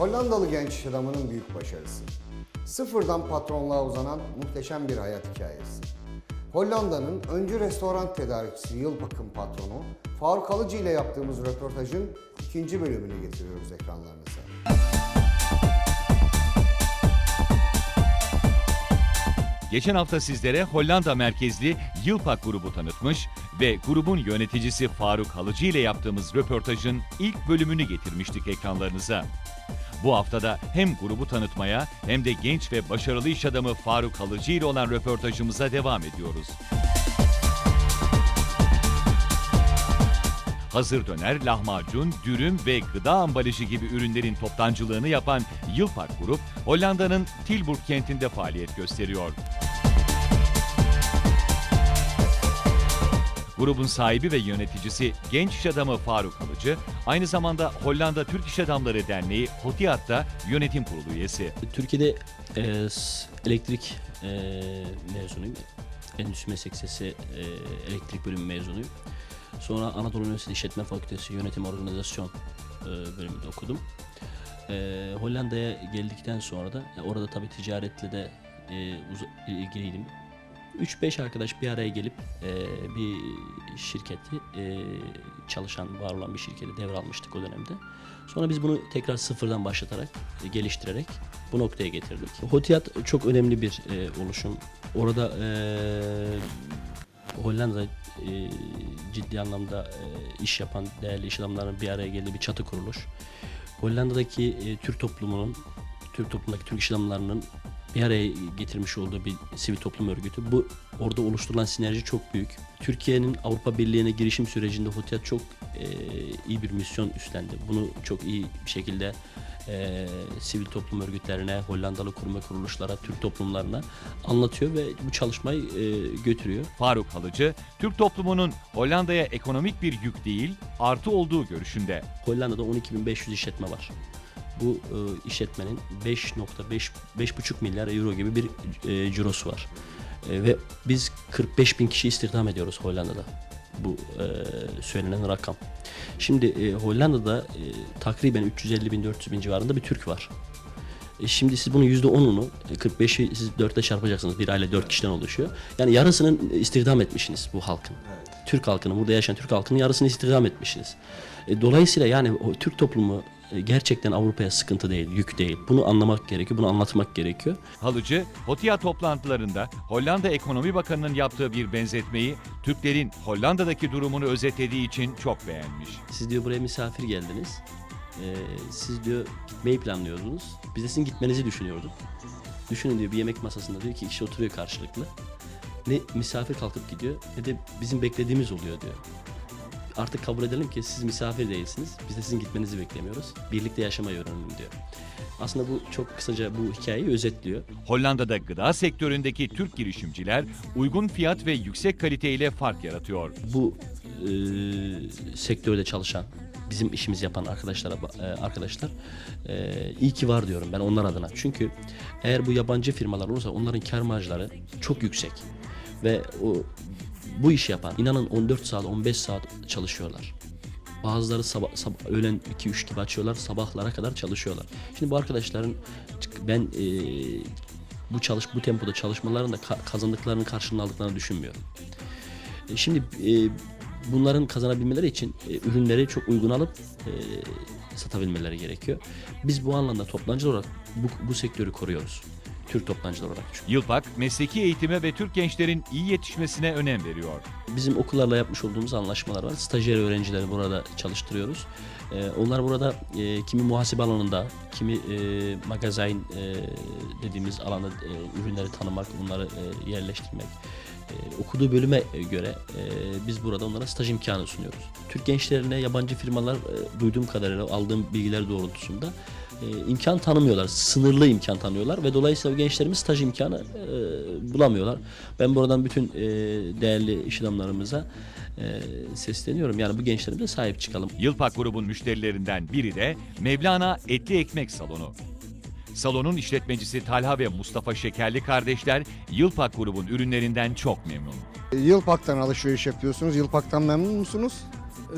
Hollandalı genç adamının büyük başarısı. Sıfırdan patronluğa uzanan muhteşem bir hayat hikayesi. Hollanda'nın öncü restoran tedarikçisi Yılpak'ın patronu Faruk Alıcı ile yaptığımız röportajın ikinci bölümünü getiriyoruz ekranlarınıza. Geçen hafta sizlere Hollanda merkezli Yılpak grubu tanıtmış ve grubun yöneticisi Faruk Halıcı ile yaptığımız röportajın ilk bölümünü getirmiştik ekranlarınıza. Bu haftada hem grubu tanıtmaya hem de genç ve başarılı iş adamı Faruk Halıcı ile olan röportajımıza devam ediyoruz. Hazır döner, lahmacun, dürüm ve gıda ambalajı gibi ürünlerin toptancılığını yapan Yılpak Grup, Hollanda'nın Tilburg kentinde faaliyet gösteriyor. Grubun sahibi ve yöneticisi genç iş adamı Faruk Alıcı, aynı zamanda Hollanda Türk İş Adamları Derneği HOTİAD'da yönetim kurulu üyesi. Türkiye'de e, elektrik e, mezunuyum. Endüstri Meslek Lisesi e, elektrik bölümü mezunuyum. Sonra Anadolu Üniversitesi İşletme Fakültesi Yönetim Organizasyon e, bölümünde okudum. E, Hollanda'ya geldikten sonra da e, orada tabii ticaretle de e, uz- ilgiliydim. 3-5 arkadaş bir araya gelip e, bir şirketi e, çalışan, var olan bir şirketi devralmıştık o dönemde. Sonra biz bunu tekrar sıfırdan başlatarak, e, geliştirerek bu noktaya getirdik. Hotiyat çok önemli bir e, oluşum. Orada e, Hollanda e, ciddi anlamda e, iş yapan değerli iş adamlarının bir araya geldiği bir çatı kuruluş. Hollanda'daki e, Türk toplumunun, Türk toplumundaki Türk iş adamlarının bir araya getirmiş olduğu bir sivil toplum örgütü. Bu orada oluşturulan sinerji çok büyük. Türkiye'nin Avrupa Birliği'ne girişim sürecinde HOTİAD çok e, iyi bir misyon üstlendi. Bunu çok iyi bir şekilde e, sivil toplum örgütlerine, Hollandalı kurum ve kuruluşlara, Türk toplumlarına anlatıyor ve bu çalışmayı e, götürüyor. Faruk Halıcı, Türk toplumunun Hollanda'ya ekonomik bir yük değil, artı olduğu görüşünde. Hollanda'da 12.500 işletme var. Bu e, işletmenin 5.5 5,5 milyar euro gibi bir e, cirosu var. E, ve biz 45 bin kişi istihdam ediyoruz Hollanda'da. Bu e, söylenen rakam. Şimdi e, Hollanda'da e, takriben 350 bin 400 bin civarında bir Türk var. E, Şimdi siz bunun %10'unu, e, 45'i siz 4 ile çarpacaksınız. Bir aile 4 kişiden oluşuyor. Yani yarısının istihdam etmişsiniz bu halkın. Türk halkını, burada yaşayan Türk halkının yarısını istihdam etmişsiniz. E, Dolayısıyla yani o Türk toplumu e, gerçekten Avrupa'ya sıkıntı değil, yük değil. Bunu anlamak gerekiyor, bunu anlatmak gerekiyor. Halıcı, HOTİA toplantılarında Hollanda Ekonomi Bakanı'nın yaptığı bir benzetmeyi Türklerin Hollanda'daki durumunu özetlediği için çok beğenmiş. Siz diyor buraya misafir geldiniz. E, siz diyor gitmeyi planlıyordunuz. Biz de sizin gitmenizi düşünüyorduk. Düşünün diyor bir yemek masasında diyor ki kişi oturuyor karşılıklı. Ne misafir kalkıp gidiyor ne de bizim beklediğimiz oluyor diyor. Artık kabul edelim ki siz misafir değilsiniz. Biz de sizin gitmenizi beklemiyoruz. Birlikte yaşamayı öğrenelim diyor. Aslında bu çok kısaca bu hikayeyi özetliyor. Hollanda'da gıda sektöründeki Türk girişimciler uygun fiyat ve yüksek kaliteyle fark yaratıyor. bu e, sektörde çalışan bizim işimizi yapan arkadaşlara e, arkadaşlar e, iyi ki var diyorum ben onlar adına. Çünkü eğer bu yabancı firmalar olursa onların kar marjları çok yüksek ve o bu işi yapan inanın 14 saat 15 saat çalışıyorlar. Bazıları sabah, sabah öğlen 2-3 gibi açıyorlar sabahlara kadar çalışıyorlar. Şimdi bu arkadaşların ben e, bu çalış bu tempoda çalışmalarında ka- kazandıklarının karşılığını aldıklarını düşünmüyorum. E, Şimdi e, bunların kazanabilmeleri için e, ürünleri çok uygun alıp e, satabilmeleri gerekiyor. Biz bu anlamda toptancı olarak bu, bu sektörü koruyoruz. Türk toptancılar olarak. Çünkü Yılpak, mesleki eğitime ve Türk gençlerin iyi yetişmesine önem veriyor. bizim okullarla yapmış olduğumuz anlaşmalar var. Stajyer öğrencileri burada çalıştırıyoruz. E, onlar burada e, kimi muhasebe alanında, kimi e, magazin e, dediğimiz alanda e, ürünleri tanımak, bunları e, yerleştirmek. E, okuduğu bölüme göre e, biz burada onlara staj imkanı sunuyoruz. Türk gençlerine yabancı firmalar e, duyduğum kadarıyla aldığım bilgiler doğrultusunda imkan tanımıyorlar. Sınırlı imkan tanıyorlar ve dolayısıyla gençlerimiz staj imkanı e, bulamıyorlar. Ben buradan bütün e, değerli iş adamlarımıza e, sesleniyorum. Yani bu gençlerimize sahip çıkalım. Yılpak grubun müşterilerinden biri de Mevlana Etli Ekmek Salonu. Salonun işletmecisi Talha ve Mustafa Şekerli kardeşler Yılpak grubun ürünlerinden çok memnun. Yılpak'tan alışveriş yapıyorsunuz. Yılpak'tan memnun musunuz?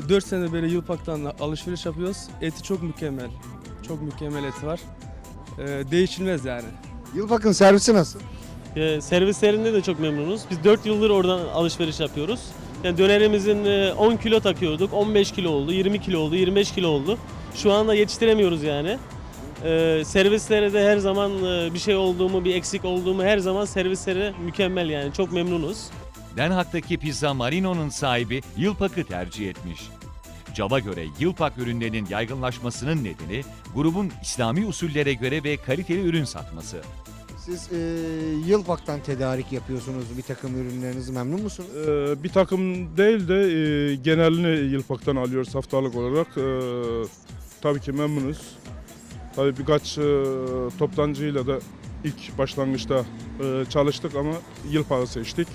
4 sene böyle Yılpak'tan alışveriş yapıyoruz. Eti çok mükemmel. Çok mükemmel eti var. Ee, değişilmez yani. Yılpak'ın servisi nasıl? E, servislerinde de çok memnunuz. Biz 4 yıldır oradan alışveriş yapıyoruz. Yani dönerimizin e, 10 kilo takıyorduk, 15 kilo oldu, 20 kilo oldu, 25 kilo oldu. Şu anda yetiştiremiyoruz yani. E, servislere de her zaman e, bir şey olduğumu, bir eksik olduğumu her zaman servislere mükemmel yani. Çok memnunuz. Den Haag'daki Pizza Marino'nun sahibi Yılpak'ı tercih etmiş. Cava göre Yılpak ürünlerinin yaygınlaşmasının nedeni grubun İslami usullere göre ve kaliteli ürün satması. Siz e, Yılpak'tan tedarik yapıyorsunuz bir takım ürünlerinizi memnun musunuz? Ee, bir takım değil de e, genelini Yılpak'tan alıyoruz haftalık olarak. Ee, tabii ki memnunuz. Tabii birkaç e, toptancıyla da ilk başlangıçta e, çalıştık ama Yılpak'ı seçtik.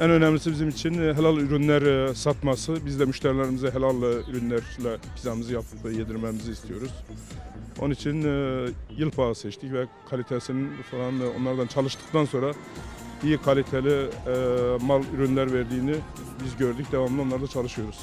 En önemlisi bizim için e, helal ürünler e, satması. Biz de müşterilerimize helal e, ürünlerle pizzamızı yapıp yedirmemizi istiyoruz. Onun için e, Yılpak'ı seçtik ve kalitesinin falan onlardan çalıştıktan sonra iyi kaliteli mal ürünler verdiğini biz gördük. Devamlı onlarda çalışıyoruz.